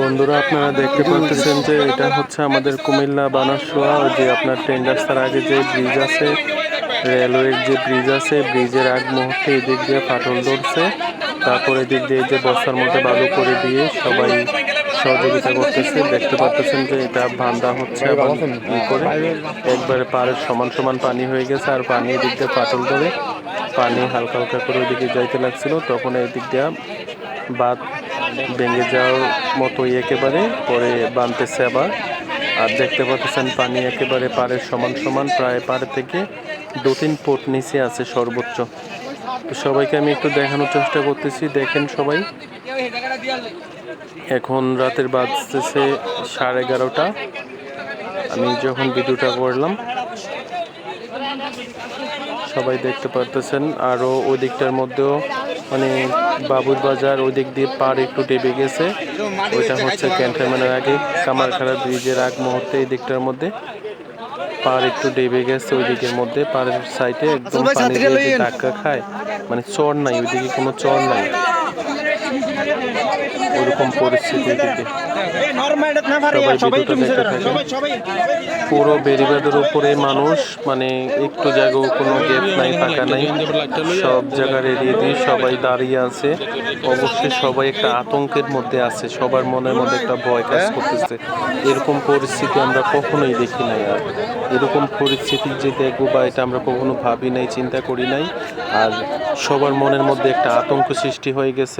বন্ধুরা, আপনারা দেখতে পাচ্ছেন যে এটা হচ্ছে আমাদের কুমিল্লা বানাসোয়া যে আপনার ট্রেন রাস্তার আগে যে ব্রিজ আছে রেলওয়ের যে ব্রিজ আছে ব্রিজের আগ মুহূর্তে এদিক দিয়ে ফাটল ধরছে। তারপরে এদিক দিয়ে যে বস্তার মধ্যে বালু করে দিয়ে সবাই সহযোগিতা করতেছে। দেখতে পাচ্ছেন যে এটা বান্ধা হচ্ছে ই করে। একবারে পাড়ের সমান সমান পানি হয়ে গেছে, আর পানি এদিক দিয়ে ফাটল ধরে। পানি হালকা হালকা করে ওইদিকে যাইতে লাগছিল। তখন এই দিক দিয়ে বাঁধ ভেঙে যাওয়ার মতোই একেবারে, পরে বাঁধতেছে আবার। আর দেখতে পাচ্ছেন পানি একেবারে পাড়ের সমান সমান, প্রায় পাড় থেকে দু তিন ফুট নিচে আছে সর্বোচ্চ। তো সবাইকে আমি একটু দেখানোর চেষ্টা করতেছি, দেখেন সবাই। এখন রাতের বাজতেছে সাড়ে এগারোটা। আমি যখন ভিডিওটা করলাম সবাই দেখতে পারতেছেন। আরও ওই দিকটার মধ্যেও মানে বাবুর বাজার ওই দিক দিয়ে পার একটু ডেবে গেছে। ওইটা হচ্ছে ক্যান্টনমেন্টের আগে কামারখাড়া ব্রিজের আগ মুহূর্তে এই দিকটার মধ্যে পার একটু ডেবে গেছে ওই দিকের মধ্যে। পাড়ের সাইডে একদম পানি দিয়ে ধাক্কা খায় মানে চর নাই ওইদিকে কোনো চর নাই। ওইরকম পরিস্থিতি এদিকে। সবাই ভিডিওটা দেখতে থাকেন পুরো বেরিবাদের উপরে মানুষ মানে একটু জায়গাও কোনো গ্যাপ নাই, ফাঁকা নাই। সব জায়গার এরিয়ে দিয়ে সবাই দাঁড়িয়ে আছে। অবশ্যই সবাই একটা আতঙ্কের মধ্যে আছে, সবার মনের মধ্যে একটা ভয় কাজ করতেছে। এরকম পরিস্থিতি আমরা কখনোই দেখি নাই আর। এরকম পরিস্থিতি যে দেখব বা এটা আমরা কখনো ভাবি নাই, চিন্তা করি নাই। আর সবার মনের মধ্যে একটা আতঙ্ক সৃষ্টি হয়ে গেছে।